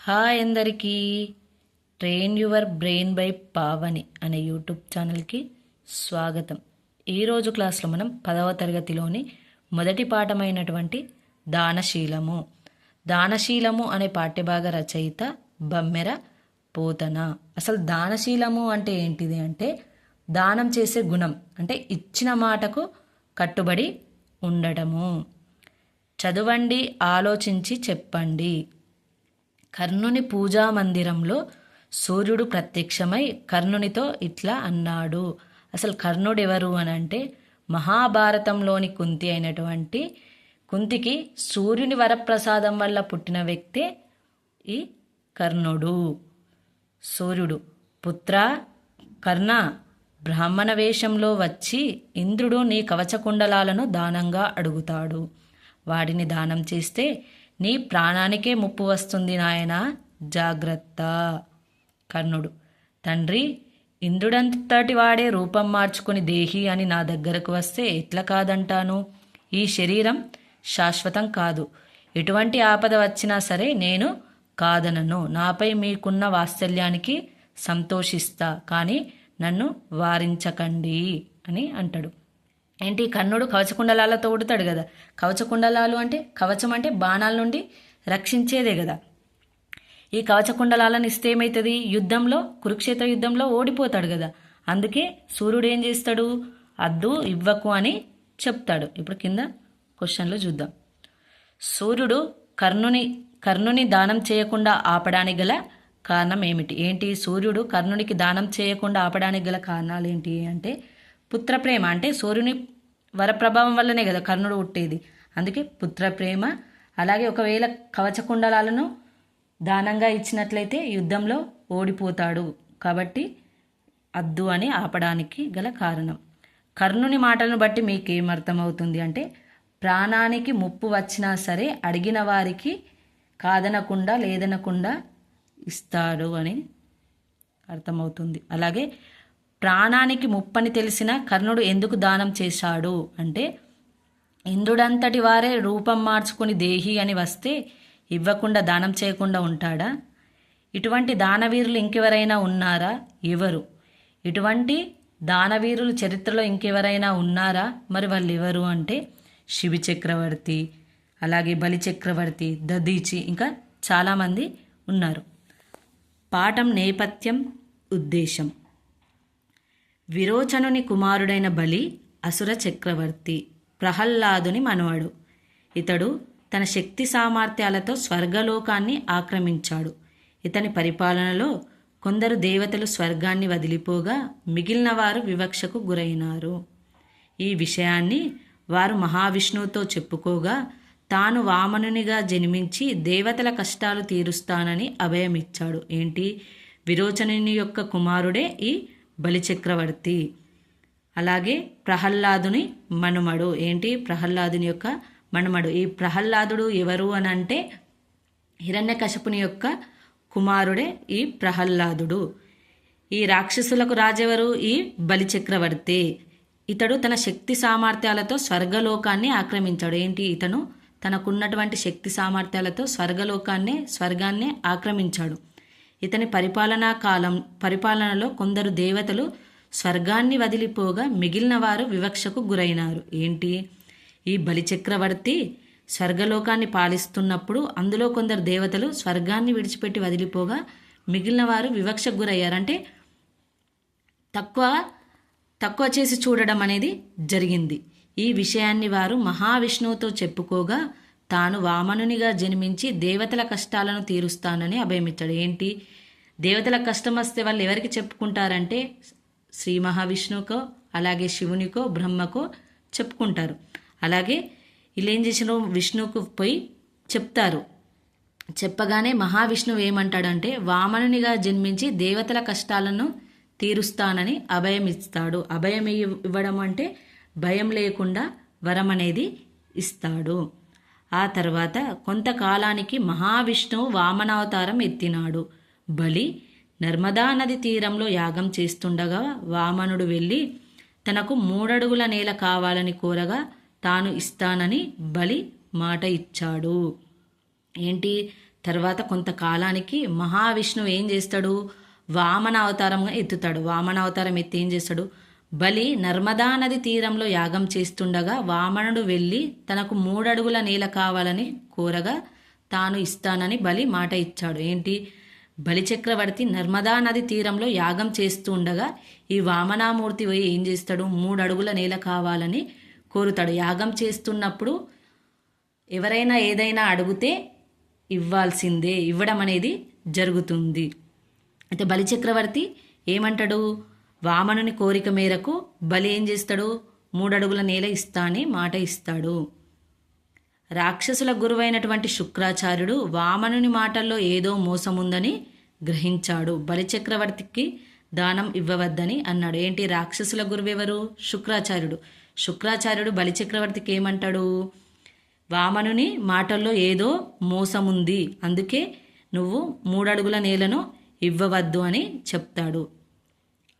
Hi అందరికీ. Train your brain by Pavani అనే YouTube ఛానల్కి స్వాగతం. ఈరోజు క్లాస్లో మనం పదవ తరగతిలోని మొదటి పాఠమైనటువంటి దానశీలము. దానశీలము అనే పాఠ్యభాగ రచయిత బమ్మెర పోతన. అసలు దానశీలము అంటే ఏంటిది అంటే దానం చేసే గుణం అంటే ఇచ్చిన మాటకు కట్టుబడి ఉండటము. చదవండి ఆలోచించి చెప్పండి. కర్ణుని పూజా మందిరంలో సూర్యుడు ప్రత్యక్షమై కర్ణునితో ఇట్లా అన్నాడు. అసలు కర్ణుడు ఎవరు అని అంటే మహాభారతంలోని కుంతి అయినటువంటి కుంతికి సూర్యుని వరప్రసాదం వల్ల పుట్టిన వ్యక్తే ఈ కర్ణుడు. సూర్యుడు పుత్ర కర్ణ బ్రాహ్మణ వేషంలో వచ్చి ఇంద్రుడు నీ కవచకుండలాలను దానంగా అడుగుతాడు. వాడిని దానం చేస్తే నీ ప్రాణానికే ముప్పు వస్తుంది నాయన. జాగ్రత్త. కర్ణుడు. తండ్రి ఇంద్రుడంతటి వాడే రూపం మార్చుకుని దేహి అని నా దగ్గరకు వస్తే ఎట్లా కాదంటాను? ఈ శరీరం శాశ్వతం కాదు. ఎటువంటి ఆపద వచ్చినా సరే నేను కాదనను. నాపై మీకున్న వాత్సల్యానికి సంతోషిస్తా. కానీ నన్ను వారించకండి అని అంటాడు. ఏంటి? కర్ణుడు కవచకుండలాలతో ఉడతాడు కదా. కవచకుండలాలు అంటే కవచం అంటే బాణాల నుండి రక్షించేదే కదా. ఈ కవచకుండలాలను ఇస్తే ఏమవుతుంది యుద్ధంలో కురుక్షేత్ర యుద్ధంలో ఓడిపోతాడు కదా. అందుకే సూర్యుడు ఏం చేస్తాడు? అద్దు ఇవ్వకు అని చెప్తాడు. ఇప్పుడు కింద క్వశ్చన్లు చూద్దాం. సూర్యుడు కర్ణుని కర్ణుని దానం చేయకుండా ఆపడానికి గల కారణం ఏమిటి? ఏంటి? సూర్యుడు కర్ణునికి దానం చేయకుండా ఆపడానికి గల కారణాలు ఏంటి? అంటే పుత్రప్రేమ అంటే సూర్యుని వరప్రభావం వల్లనే కదా కర్ణుడు పుట్టేది. అందుకే పుత్రప్రేమ అలాగే ఒకవేళ కవచకుండలాలను దానంగా ఇచ్చినట్లయితే యుద్ధంలో ఓడిపోతాడు. కాబట్టి అద్దు అని ఆపడానికి గల కారణం. కర్ణుని మాటలను బట్టి మీకేం అర్థమవుతుంది అంటే ప్రాణానికి ముప్పు వచ్చినా సరే అడిగిన వారికి కాదనకుండా లేదనకుండా ఇస్తాడు అని అర్థమవుతుంది. అలాగే ప్రాణానికి ముప్పని తెలిసిన కర్ణుడు ఎందుకు దానం చేశాడు? అంటే ఇంద్రుడంతటి వారే రూపం మార్చుకుని దేహి అని వస్తే ఇవ్వకుండా దానం చేయకుండా ఉంటాడా? ఇటువంటి దానవీరులు ఇంకెవరైనా ఉన్నారా? ఎవరు? ఇటువంటి దానవీరులు చరిత్రలో ఇంకెవరైనా ఉన్నారా? మరి వాళ్ళు ఎవరు అంటే శివి చక్రవర్తి అలాగే బలి చక్రవర్తి దదీచి ఇంకా చాలామంది ఉన్నారు. పాఠం నేపథ్యం ఉద్దేశం. విరోచనుని కుమారుడైన బలి అసుర చక్రవర్తి ప్రహ్లాదుని మనవడు. ఇతడు తన శక్తి సామర్థ్యాలతో స్వర్గలోకాన్ని ఆక్రమించాడు. ఇతని పరిపాలనలో కొందరు దేవతలు స్వర్గాన్ని వదిలిపోగా మిగిలిన వారు వివక్షకు గురైనారు. ఈ విషయాన్ని వారు మహావిష్ణువుతో చెప్పుకోగా తాను వామనునిగా జన్మించి దేవతల కష్టాలు తీరుస్తానని అభయమిచ్చాడు. ఏంటి? విరోచనుని యొక్క కుమారుడే ఈ బలిచక్రవర్తి. అలాగే ప్రహ్లాదుని మనుమడు. ఏంటి? ప్రహ్లాదుని యొక్క మనుమడు. ఈ ప్రహ్లాదుడు ఎవరు అని అంటే హిరణ్యకశపుని యొక్క కుమారుడే ఈ ప్రహ్లాదుడు. ఈ రాక్షసులకు రాజెవరు? ఈ బలిచక్రవర్తి. ఇతడు తన శక్తి సామర్థ్యాలతో స్వర్గలోకాన్ని ఆక్రమించాడు. ఏంటి ఇతను? తనకున్నటువంటి శక్తి సామర్థ్యాలతో స్వర్గలోకాన్ని స్వర్గాన్ని ఆక్రమించాడు. ఇతని పరిపాలనా కాలం పరిపాలనలో కొందరు దేవతలు స్వర్గాన్ని వదిలిపోగా మిగిలిన వారు వివక్షకు గురైనారు. ఏంటి? ఈ బలిచక్రవర్తి స్వర్గలోకాన్ని పాలిస్తున్నప్పుడు అందులో కొందరు దేవతలు స్వర్గాన్ని విడిచిపెట్టి వదిలిపోగా మిగిలిన వారు వివక్షకు గురయ్యారంటే తక్కువ తక్కువ చేసి చూడడం అనేది జరిగింది. ఈ విషయాన్ని వారు మహావిష్ణువుతో చెప్పుకోగా తాను వామనునిగా జన్మించి దేవతల కష్టాలను తీరుస్తానని అభయమిచ్చాడు. ఏంటి? దేవతల కష్టం వస్తే వాళ్ళు ఎవరికి చెప్పుకుంటారంటే శ్రీ మహావిష్ణువుకో అలాగే శివునికో బ్రహ్మకో చెప్పుకుంటారు. అలాగే వీళ్ళు ఏం చేసిన విష్ణువుకు పోయి చెప్తారు. చెప్పగానే మహావిష్ణువు ఏమంటాడంటే వామనునిగా జన్మించి దేవతల కష్టాలను తీరుస్తానని అభయం ఇస్తాడు అభయం ఇవ్వడం అంటే భయం లేకుండా వరం అనేది ఇస్తాడు. ఆ తర్వాత కొంతకాలానికి మహావిష్ణువు వామనావతారం ఎత్తినాడు. బలి నర్మదా నది తీరంలో యాగం చేస్తుండగా వామనుడు వెళ్ళి తనకు మూడడుగుల నేల కావాలని కోరగా తాను ఇస్తానని బలి మాట ఇచ్చాడు. ఏంటి? తర్వాత కొంతకాలానికి మహావిష్ణువు ఏం చేస్తాడు? వామన అవతారంగా ఎత్తుతాడు. వామన అవతారం ఎత్తి ఏం చేస్తాడు? బలి నర్మదా నది తీరంలో యాగం చేస్తుండగా వామనుడు వెళ్ళి తనకు మూడడుగుల నేల కావాలని కోరగా తాను ఇస్తానని బలి మాట ఇచ్చాడు. ఏంటి? బలిచక్రవర్తి నర్మదా నది తీరంలో యాగం చేస్తూ ఉండగా ఈ వామనామూర్తి పోయి ఏం చేస్తాడు? మూడు అడుగుల నేల కావాలని కోరుతాడు. యాగం చేస్తున్నప్పుడు ఎవరైనా ఏదైనా అడిగితే ఇవ్వాల్సిందే ఇవ్వడం అనేది జరుగుతుంది. అయితే బలిచక్రవర్తి ఏమంటాడు? వామనుని కోరిక మేరకు బలి ఏం చేస్తాడు? మూడడుగుల నేల ఇస్తా అని మాట ఇస్తాడు. రాక్షసుల గురువైనటువంటి శుక్రాచార్యుడు వామనుని మాటల్లో ఏదో మోసముందని గ్రహించాడు. బలిచక్రవర్తికి దానం ఇవ్వవద్దని అన్నాడు. ఏంటి? రాక్షసుల గురువెవరు? శుక్రాచార్యుడు. శుక్రాచార్యుడు బలిచక్రవర్తికి ఏమంటాడు? వామనుని మాటల్లో ఏదో మోసముంది. అందుకే నువ్వు మూడడుగుల నేలను ఇవ్వవద్దు అని చెప్తాడు.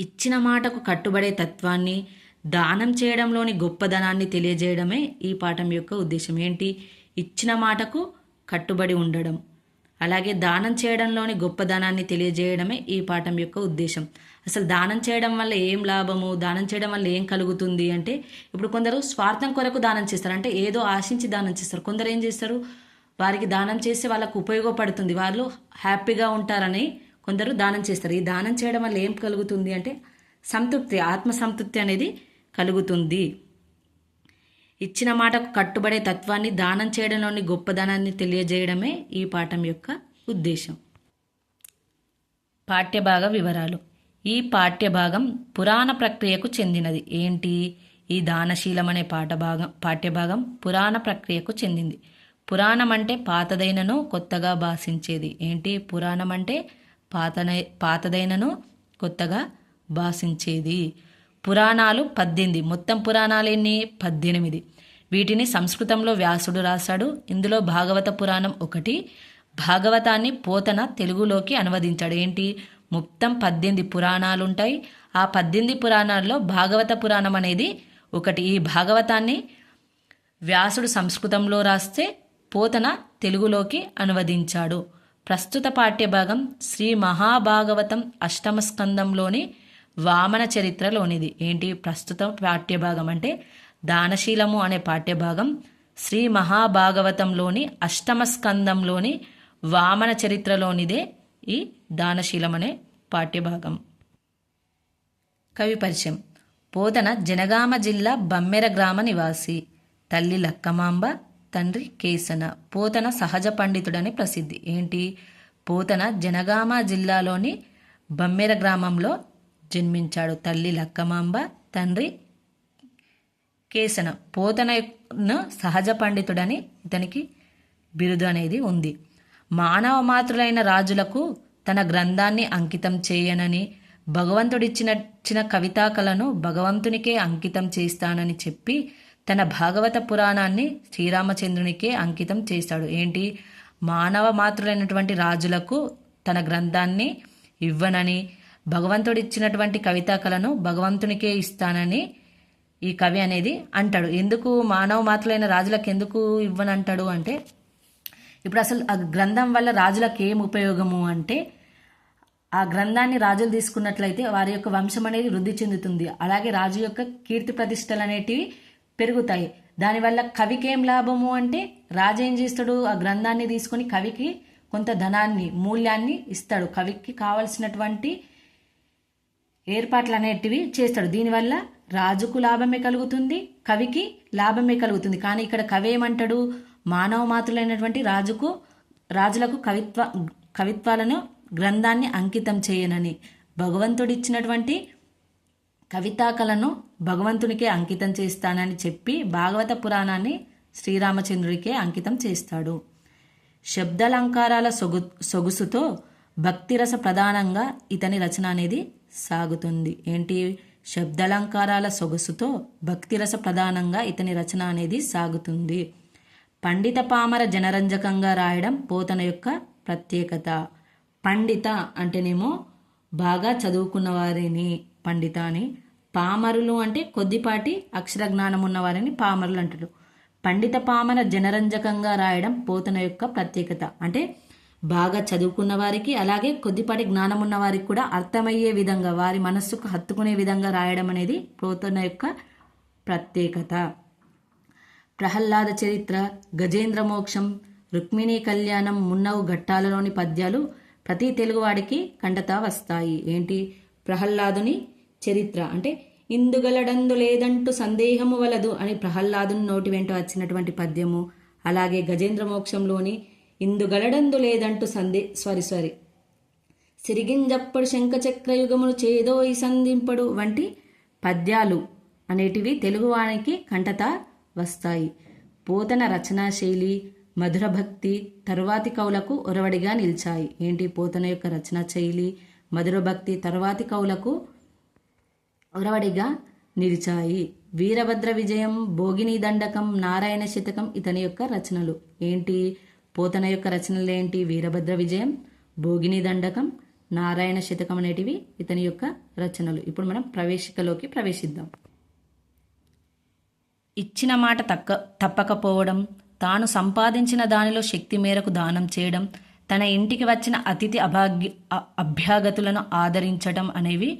ఇచ్చిన మాటకు కట్టుబడే తత్వాన్ని దానం చేయడంలోని గొప్పదనాన్ని తెలియజేయడమే ఈ పాఠం యొక్క ఉద్దేశం. ఏంటి? ఇచ్చిన మాటకు కట్టుబడి ఉండడం. అలాగే దానం చేయడంలోని గొప్పదనాన్ని తెలియజేయడమే ఈ పాఠం యొక్క ఉద్దేశం. అసలు దానం చేయడం వల్ల ఏం లాభము? దానం చేయడం వల్ల ఏం కలుగుతుంది అంటే ఇప్పుడు కొందరు స్వార్థం కొరకు దానం చేస్తారు. అంటే ఏదో ఆశించి దానం చేస్తారు. కొందరు ఏం చేస్తారు? వారికి దానం చేస్తే వాళ్ళకు ఉపయోగపడుతుంది. వాళ్ళు హ్యాపీగా ఉంటారని కొందరు దానం చేస్తారు. ఈ దానం చేయడం వల్ల ఏం కలుగుతుంది అంటే సంతృప్తి ఆత్మ సంతృప్తి అనేది కలుగుతుంది. ఇచ్చిన మాటకు కట్టుబడే తత్వాన్ని దానం చేయడంలోని గొప్పదనాన్ని తెలియజేయడమే ఈ పాఠం యొక్క ఉద్దేశం. పాఠ్యభాగ వివరాలు. ఈ పాఠ్యభాగం పురాణ ప్రక్రియకు చెందినది. ఏంటి? ఈ దానశీలం అనే పాఠభాగం పాఠ్యభాగం పురాణ ప్రక్రియకు చెందింది. పురాణం అంటే పాతదైనను కొత్తగా భాషించేది. ఏంటి? పురాణం అంటే పాతనై పాతదైనను కొత్తగా భాషించేది పురాణాలు పద్దెనిమిది. మొత్తం పురాణాలు ఎన్ని? పద్దెనిమిది. వీటిని సంస్కృతంలో వ్యాసుడు రాశాడు. ఇందులో భాగవత పురాణం ఒకటి. భాగవతాన్ని పోతన తెలుగులోకి అనువదించాడు. ఏంటి? మొత్తం పద్దెనిమిది పురాణాలు ఉంటాయి ఆ పద్దెనిమిది పురాణాల్లో భాగవత పురాణం అనేది ఒకటి. ఈ భాగవతాన్ని వ్యాసుడు సంస్కృతంలో రాస్తే పోతన తెలుగులోకి అనువదించాడు. ప్రస్తుత పాఠ్యభాగం శ్రీ మహాభాగవతం అష్టమ స్కందంలోని వామన చరిత్రలోనిది. ఏంటి ప్రస్తుత పాఠ్యభాగం అంటే దానశీలము అనే పాఠ్యభాగం శ్రీ మహాభాగవతంలోని అష్టమ స్కందంలోని వామన చరిత్రలోనిదే ఈ దానశీలం అనే పాఠ్యభాగం. కవి పరిచయం. పోతన జనగామ జిల్లా బమ్మెర గ్రామ నివాసి. తల్లి లక్కమాంబ తండ్రి కేసన. పోతన సహజ పండితుడని ప్రసిద్ధి. ఏంటి? పోతన జనగామ జిల్లాలోని బమ్మెర గ్రామంలో జన్మించాడు తల్లి లక్కమాంబ తండ్రి కేసన. పోతన సహజ పండితుడని ఇతనికి బిరుదు అనేది ఉంది. మానవ మాతృలైన రాజులకు తన గ్రంథాన్ని అంకితం చేయనని భగవంతుడిచ్చిన కవితాకలను భగవంతునికే అంకితం చేస్తానని చెప్పి తన భాగవత పురాణాన్ని శ్రీరామచంద్రునికే అంకితం చేస్తాడు. ఏంటి? మానవ మాతృలైనటువంటి రాజులకు తన గ్రంథాన్ని ఇవ్వనని భగవంతుడు ఇచ్చినటువంటి కవితా కళను భగవంతునికే ఇస్తానని ఈ కవి అనేది అంటాడు. ఎందుకు మానవ మాతృలైన రాజులకు ఎందుకు ఇవ్వనంటాడు అంటే ఇప్పుడు అసలు ఆ గ్రంథం వల్ల రాజులకు ఏం ఉపయోగము అంటే ఆ గ్రంథాన్ని రాజులు తీసుకున్నట్లయితే వారి యొక్క వంశం అనేది వృద్ధి చెందుతుంది. అలాగే రాజు యొక్క కీర్తి ప్రతిష్టలు అనేటివి పెరుగుతాయి. దానివల్ల కవికి ఏం లాభము అంటే రాజు ఏం చేస్తాడు? ఆ గ్రంథాన్ని తీసుకొని కవికి కొంత ధనాన్ని మూల్యాన్ని ఇస్తాడు. కవికి కావలసినటువంటి ఏర్పాట్లు అనేటివి చేస్తాడు దీనివల్ల రాజుకు లాభమే కలుగుతుంది కవికి లాభమే కలుగుతుంది. కానీ ఇక్కడ కవి ఏమంటాడు? మానవ మాతృలైనటువంటి రాజుకు రాజులకు కవిత్వ కవిత్వాలను గ్రంథాన్ని అంకితం చేయనని. భగవంతుడిచ్చినటువంటి కవితాకలను భగవంతునికే అంకితం చేస్తానని చెప్పి భాగవత పురాణాన్ని శ్రీరామచంద్రుడికే అంకితం చేస్తాడు. శబ్దలంకారాల సొగు సొగుసుతో భక్తిరస ప్రధానంగా ఇతని రచన అనేది సాగుతుంది. ఏంటి? శబ్దలంకారాల సొగసుతో భక్తిరస ప్రధానంగా ఇతని రచన అనేది సాగుతుంది. పండిత పామర జనరంజకంగా రాయడం పోతన యొక్క ప్రత్యేకత. పండిత అంటేనేమో బాగా చదువుకున్న వారిని పండిత అని పామరులు అంటే కొద్దిపాటి అక్షర జ్ఞానం ఉన్నవారని పామరులు అంటారు. పండిత పామర జనరంజకంగా రాయడం పోతన యొక్క ప్రత్యేకత. అంటే బాగా చదువుకున్న వారికి అలాగే కొద్దిపాటి జ్ఞానం ఉన్న వారికి కూడా అర్థమయ్యే విధంగా వారి మనస్సుకు హత్తుకునే విధంగా రాయడం అనేది పోతన యొక్క ప్రత్యేకత. ప్రహ్లాద చరిత్ర గజేంద్ర మోక్షం రుక్మిణీ కళ్యాణం మున్నవు ఘట్టాలలోని పద్యాలు ప్రతి తెలుగువాడికి కంటతా వస్తాయి. ఏంటి? ప్రహ్లాదుని చరిత్ర. అంటే ఇందుగలడందు లేదంటూ సందేహము వలదు అని ప్రహ్లాదుని నోటి వెంట వచ్చినటువంటి పద్యము. అలాగే గజేంద్ర మోక్షంలోని ఇందుగలడందు లేదంటూ సందే సారీ సారీ సిరిగింజప్పుడు శంఖచక్రయుగమును ఈ సంధింపడు వంటి పద్యాలు అనేటివి తెలుగువానికి కంటత వస్తాయి. పోతన రచనా శైలి మధుర భక్తి తరువాతి కవులకు ఒరవడిగా నిలిచాయి. ఏంటి పోతన యొక్క రచనా శైలి మధుర భక్తి తరువాతి కవులకు ఒరవడిగా నిలిచాయి. వీరభద్ర విజయం భోగిని దండకం నారాయణ శతకం ఇతని యొక్క రచనలు. ఏంటి? పోతన యొక్క రచనలు ఏంటి? వీరభద్ర విజయం భోగిని దండకం నారాయణ శతకం అనేటివి ఇతని యొక్క రచనలు. ఇప్పుడు మనం ప్రవేశికలోకి ప్రవేశిద్దాం. ఇచ్చిన మాట తక్క తప్పకపోవడం తాను సంపాదించిన దానిలో శక్తి మేరకు దానం చేయడం తన ఇంటికి వచ్చిన అతిథి అభాగ్య అభ్యాగతులను ఆదరించడం అనేవి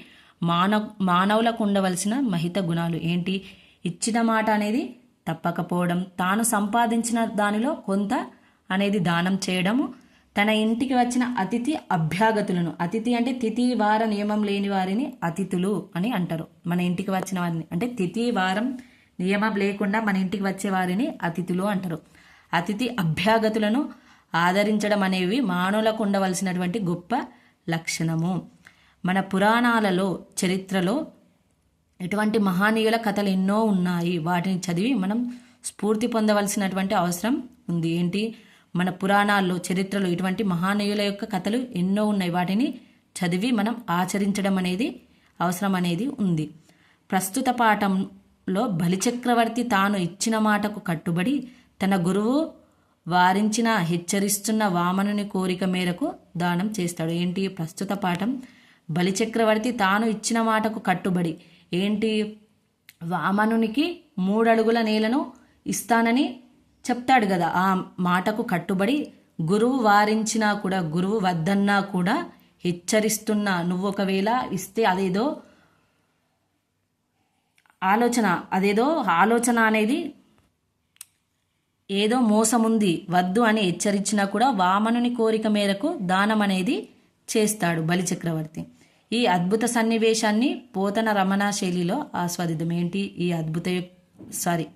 మానవ మానవులకు ఉండవలసిన మహిత గుణాలు ఏంటి? ఇచ్చిన మాట అనేది తప్పకపోవడం తాను సంపాదించిన దానిలో కొంత అనేది దానం చేయడము తన ఇంటికి వచ్చిన అతిథి అభ్యాగతులను అతిథి అంటే తిథి వార నియమం లేని వారిని అతిథులు అని అంటారు. మన ఇంటికి వచ్చిన వారిని అంటే తిథి వారం నియమం లేకుండా మన ఇంటికి వచ్చే వారిని అతిథులు అంటారు. అతిథి అభ్యాగతులను ఆదరించడం అనేవి మానవులకు ఉండవలసినటువంటి గొప్ప లక్షణము. మన పురాణాలలో చరిత్రలో ఇటువంటి మహానీయుల కథలు ఎన్నో ఉన్నాయి. వాటిని చదివి మనం స్ఫూర్తి పొందవలసినటువంటి అవసరం ఉంది. ఏంటి? మన పురాణాల్లో చరిత్రలో ఇటువంటి మహానీయుల యొక్క కథలు ఎన్నో ఉన్నాయి. వాటిని చదివి మనం ఆచరించడం అనేది అవసరం అనేది ఉంది. ప్రస్తుత పాఠంలో బలిచక్రవర్తి తాను ఇచ్చిన మాటకు కట్టుబడి తన గురువు వారించిన హెచ్చరిస్తున్న వామనుని కోరిక మేరకు దానం చేస్తాడు. ఏంటి? ప్రస్తుత పాఠం బలిచక్రవర్తి తాను ఇచ్చిన మాటకు కట్టుబడి ఏంటి? వామనునికి మూడడుగుల నేలను ఇస్తానని చెప్తాడు కదా ఆ మాటకు కట్టుబడి గురువు వారించినా కూడా గురువు వద్దన్నా కూడా హెచ్చరిస్తున్నా నువ్వు ఒకవేళ ఇస్తే అదేదో ఆలోచన అదేదో ఆలోచన అనేది ఏదో మోసముంది వద్దు అని హెచ్చరించినా కూడా వామనుని కోరిక మేరకు దానం అనేది చేస్తాడు బలిచక్రవర్తి. ఈ అద్భుత సన్నివేశాన్ని పోతన రమణ శైలిలో ఆస్వాదిద్దాం. ఏంటి? ఈ అద్భుత సారీ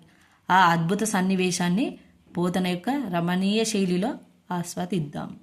ఆ అద్భుత సన్నివేశాన్ని పోతన యొక్క రమణీయ శైలిలో ఆస్వాదిద్దాం.